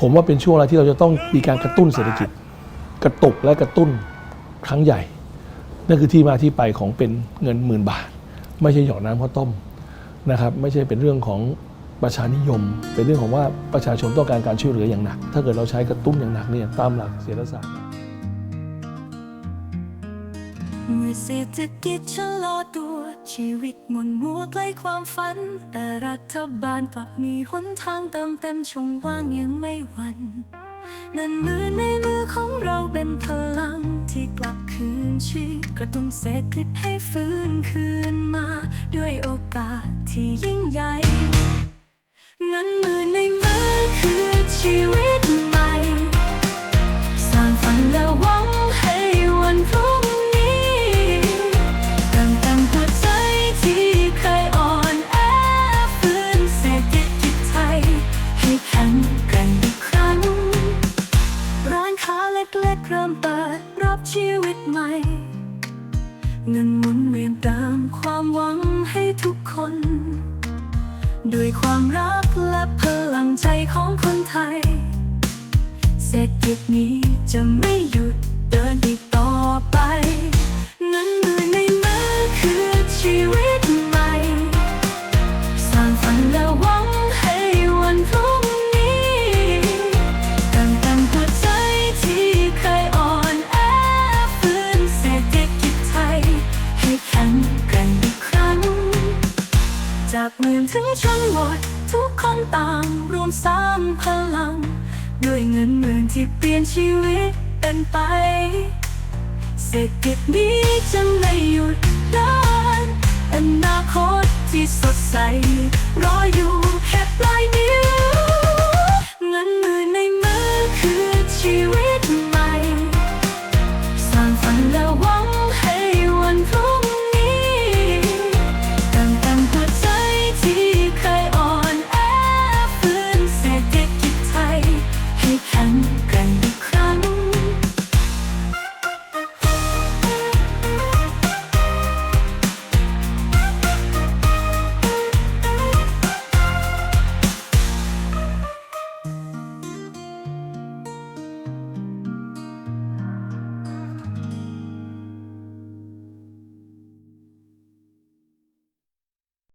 ผมว่าเป็นช่วงเวลาที่เราจะต้องมีการกระตุ้นเศรษฐกิจ กระตุกและกระตุ้นครั้งใหญ่ นั่นคือที่มาที่ไปของเป็นเงินหมื่นบาท ไม่ใช่หยอดน้ำข้าวต้มนะครับไม่ใช่เป็นเรื่องของประชานิยม เป็นเรื่องของว่าประชาชนต้องการการช่วยเหลืออย่างหนัก ถ้าเกิดเราใช้กระตุ้นอย่างหนักเนี่ยตามหลักเศรษฐศาสตร์ เมื่อเศรษฐกิจชะลอตัวชีวิตหมุนมัวใกล้ความฝัน แต่รัฐบาลกลับมีหนทางเติมเต็มช่องว่างยังไม่หวัน นั่นมือในมือของเราเป็นพลังที่กลับคืนชีพกระตุ้นเศรษฐกิจให้ฟื้นคืนมา ด้วยโอกาสที่ยิ่งใหญ่เงินมื่นในมือคือชีวิต เงินหมุนเวียนตามความหวังให้ทุกคน ด้วยความรักและพลังใจของคนไทย เศรษฐกิจนี้จะไม่หยุดเดินอีกต่อไป จากเมืองถึงชนบททุกคนต่างรวมสร้างพลัง ด้วยเงินหมื่นที่เปลี่ยนชีวิตเป็นไป เศรษฐกิจนี้จะไม่หยุดเดินอนาคตที่สดใส รออยู่แค่ปลายนิ้วเงินหมื่นในม